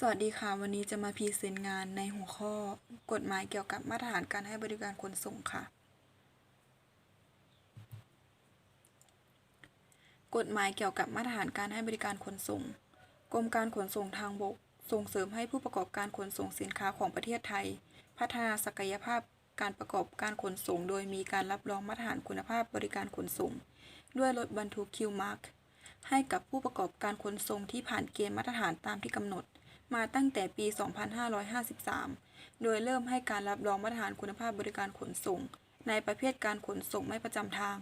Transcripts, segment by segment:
สวัสดีค่ะ วันนี้จะมาพรีเซนต์งานในหัวข้อกฎหมายเกี่ยวกับมาตรฐานการให้บริการขนส่งค่ะ กฎหมายเกี่ยวกับมาตรฐานการให้บริการขนส่ง กรมการขนส่งทางบก ส่งเสริมให้ผู้ประกอบการขนส่งสินค้าของประเทศไทย พัฒนาศักยภาพการประกอบการขนส่ง โดยมีการรับรองมาตรฐานคุณภาพบริการขนส่ง ด้วยรถบรรทุกคิวมาร์คให้กับผู้ประกอบการขนส่งที่ผ่านเกณฑ์มาตรฐานตามที่กำหนด มาตั้งแต่ปี 2553 โดยเริ่มให้การรับรองมาตรฐานคุณภาพบริการขนส่ง ในประเภทการขนส่งไม่ประจำทาง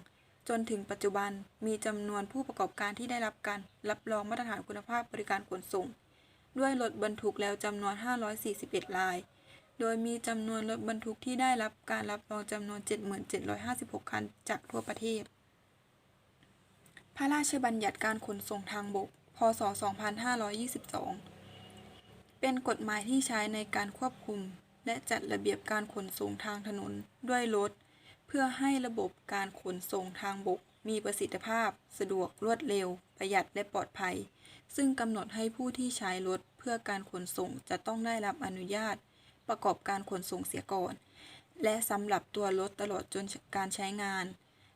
จนถึงปัจจุบันมีจำนวนผู้ประกอบการที่ได้รับการรับรองมาตรฐานคุณภาพบริการขนส่ง ด้วยรถบรรทุกแล้วจำนวน 541 ราย โดยมีจำนวนรถบรรทุกที่ได้รับการรับรองจำนวน 7756 คันจากทั่วประเทศ พระราชบัญญัติการขนส่งทางบก พ.ศ.2522 เป็นกฎหมายที่ใช้ในการควบคุม และจัดระเบียบการขนส่งทางถนนด้วยรถ เพื่อให้ระบบการขนส่งทางบก มีประสิทธิภาพ สะดวกรวดเร็ว ประหยัดและปลอดภัย ซึ่งกำหนดให้ผู้ที่ใช้รถเพื่อการขนส่งจะต้องได้รับอนุญาต ประกอบการขนส่งเสียก่อน และสำหรับตัวรถตลอดจนการใช้งาน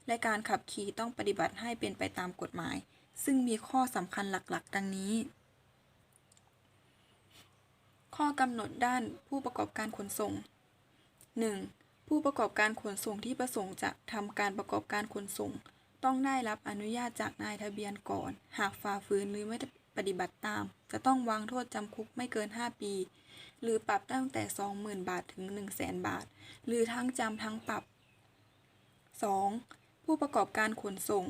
และการขับขี่ต้องปฏิบัติให้เป็นไปตามกฎหมาย ซึ่งมีข้อสำคัญหลักๆ ดังนี้ ข้อกำหนดด้านผู้ประกอบการขนส่ง 1. ผู้ประกอบการขนส่งที่ประสงค์จะทำการประกอบการขนส่ง ต้องได้รับอนุญาตจากนายทะเบียนก่อน หากฝ่าฝืนหรือไม่ปฏิบัติตาม จะต้องวางโทษจำคุกไม่เกิน 5 ปี หรือปรับตั้งแต่ 20,000 บาทถึง 100,000 บาท หรือทั้งจำทั้งปรับ 2. ผู้ประกอบการขนส่ง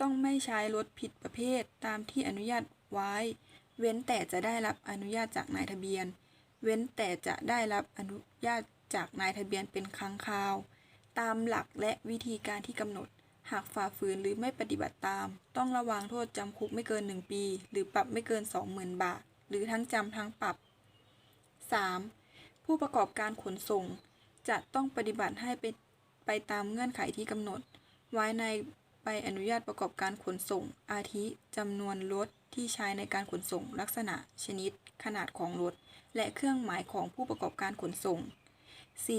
ต้องไม่ใช้รถผิดประเภทตามที่อนุญาตไว้ เว้นแต่จะได้รับอนุญาตจากนายทะเบียน เว้นแต่จะได้รับอนุญาตจากนายทะเบียนเป็นครั้งคราว ตามหลักและวิธีการที่กำหนด หากฝ่าฝืนหรือไม่ปฏิบัติตาม ต้องระวังโทษจำคุกไม่เกิน 1 ปี หรือปรับไม่เกิน 20,000 บาท หรือทั้งจำทั้งปรับ 3. ผู้ประกอบการขนส่ง จะต้องปฏิบัติให้ไปไปตามเงื่อนไขที่กำหนด ไว้ในใบอนุญาตประกอบการขนส่ง อาทิจำนวนรถที่ใช้ในการขนส่งลักษณะชนิด ขนาดของรถ และเครื่องหมายของผู้ประกอบการขนส่ง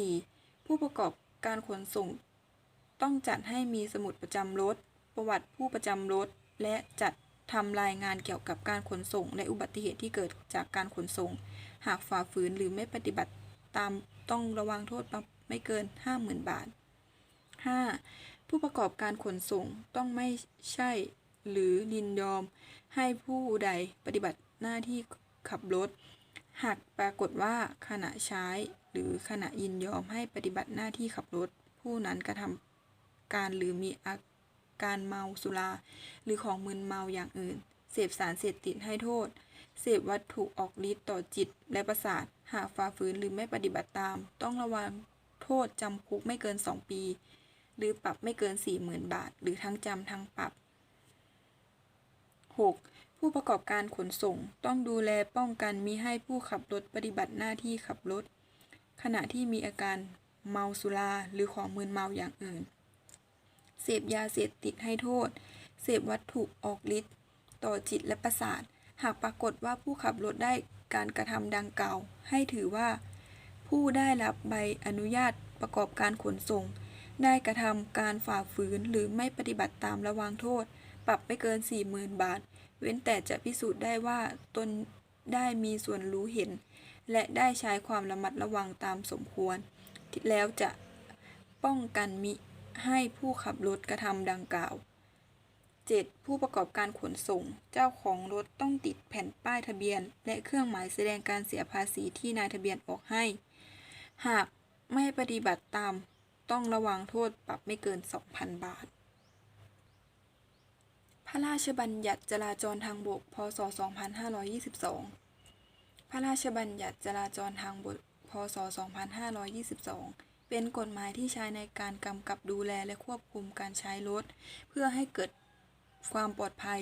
4. ผู้ประกอบการขนส่ง ต้องจัดให้มีสมุดประจำรถ ประวัติผู้ประจำรถ และจัดทำรายงานเกี่ยวกับการขนส่ง และอุบัติเหตุที่เกิดจากการขนส่ง หากฝ่าฝืนหรือไม่ปฏิบัติตามต้องระวังโทษปรับไม่เกิน 50,000 บาท 5. ผู้ประกอบการขนส่งต้องไม่ใช่ หรือยินยอม ให้ผู้ใดปฏิบัติหน้าที่ขับรถ หากปรากฏว่าขณะใช้หรือขณะยินยอมให้ปฏิบัติหน้าที่ขับรถ ผู้นั้นกระทำการหรือมีอาการเมาสุรา หรือของมึนเมาอย่างอื่น เสพสารเสพติดให้โทษ เสพวัตถุออกฤทธิ์ต่อจิตและประสาท หากฝ่าฝืนหรือไม่ปฏิบัติตาม ต้องระวังโทษจำคุกไม่เกิน 2 ปี หรือปรับไม่เกิน 40,000 บาท หรือทั้งจำทั้งปรับ 6. ผู้ประกอบการขนส่งต้องดูแลป้องกันมิให้ผู้ขับรถปฏิบัติหน้าที่ขับรถ ขณะที่มีอาการเมาสุราหรือของมึนเมาอย่างอื่น เสพยาเสพติดให้โทษ เสพวัตถุออกฤทธิ์ต่อจิตและประสาท หากปรากฏว่าผู้ขับรถได้การกระทำดังกล่าวให้ถือว่า ผู้ได้รับใบอนุญาตประกอบการขนส่ง ได้กระทำการฝ่าฝืนหรือไม่ปฏิบัติตามระวางโทษ ปรับไม่เกิน 40,000 บาท เว้นแต่จะพิสูจน์ได้ว่าตนได้มีส่วนรู้เห็น และได้ใช้ความระมัดระวังตามสมควร แล้วจะป้องกันมิให้ผู้ขับรถกระทำดังกล่าว 7. ผู้ประกอบการขนส่ง เจ้าของรถต้องติดแผ่นป้ายทะเบียน และเครื่องหมายแสดงการเสียภาษีที่นายทะเบียนออกให้ หากไม่ปฏิบัติตาม ต้องระวังโทษปรับไม่เกิน 2,000 บาท พระราชบัญญัติจราจรทางบก พศ 2522 พระราชบัญญัติจราจรทางบก พศ 2522 เป็นกฎหมายที่ใช้ในการกำกับดูแลและควบคุมการใช้รถ เพื่อให้เกิดความปลอดภัย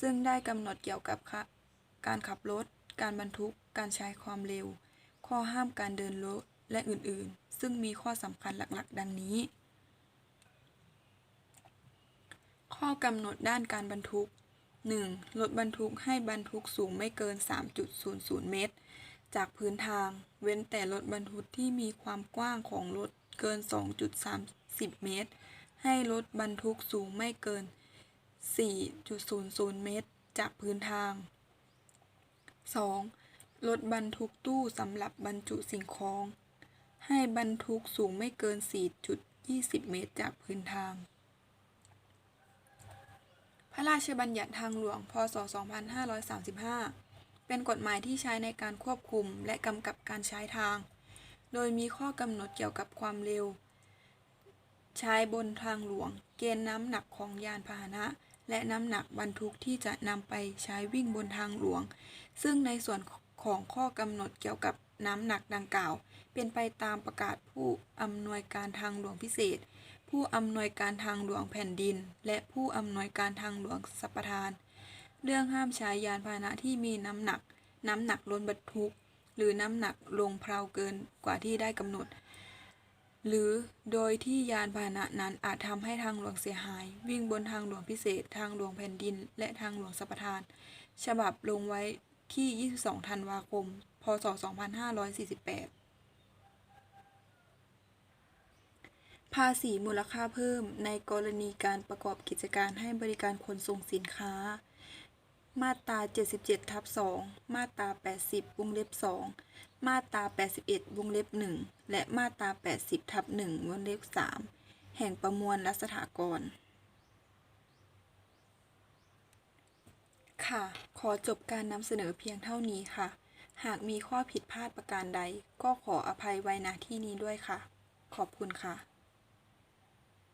ซึ่งได้กำหนดเกี่ยวกับการขับรถ การบรรทุก การใช้ความเร็ว ข้อห้ามการเดินรถ และอื่นๆ ซึ่งมีข้อสำคัญหลักๆ ดังนี้ ข้อกำหนดด้านการบรรทุก 1. รถบรรทุกให้บรรทุกสูงไม่เกิน 3.00 เมตร จากพื้นทาง เว้นแต่รถบรรทุกที่มีความกว้างของรถเกิน 2.30 เมตร ให้รถบรรทุกสูงไม่เกิน 4.00 เมตร จากพื้นทาง 2. รถบรรทุกตู้สำหรับบรรจุสิ่งของ ให้บรรทุกสูงไม่เกิน 4.20 เมตร จากพื้นทาง ระราชบัญญัติทางหลวง พ.ศ.2535 เป็นกฎหมายที่ใช้ในการควบคุมและกำกับการใช้ทาง โดยมีข้อกำหนดเกี่ยวกับความเร็ว ใช้บนทางหลวง เกณฑ์น้ำหนักของยานพาหนะ และน้ำหนักบรรทุกที่จะนำไปใช้วิ่งบนทางหลวง ซึ่งในส่วนของข้อกำหนดเกี่ยวกับน้ำหนักดังกล่าว เป็นไปตามประกาศผู้อำนวยการทางหลวงพิเศษ ผู้อำนวยการทางหลวงแผ่นดิน และผู้อำนวยการทางหลวงสัปทาน เรื่องห้ามใช้ยานพาหนะที่มีน้ำหนัก น้ำหนักล้นบรรทุก หรือน้ำหนักลงเพลาเกินกว่าที่ได้กำหนด หรือโดยที่ยานพาหนะนั้นอาจทำให้ทางหลวงเสียหาย วิ่งบนทางหลวงพิเศษ ทางหลวงแผ่นดิน และทางหลวงสัปทาน ฉบับลงไว้ที่ 22 ธันวาคม พศ 2548 ภาษีมูลค่าเพิ่ม ในกรณีการประกอบกิจการให้บริการขนส่งสินค้า มาตรา 77 ทับ 2 มาตรา 80 วงเล็บ 2 มาตรา 81 วงเล็บ 1 และมาตรา 80 ทับ 1 วงเล็บ 3 แห่งประมวลรัษฎากร ค่ะ ขอจบการนำเสนอเพียงเท่านี้ค่ะ หากมีข้อผิดพลาดประการใด ก็ขออภัยไว้ณที่นี้ด้วยค่ะ ขอบคุณค่ะ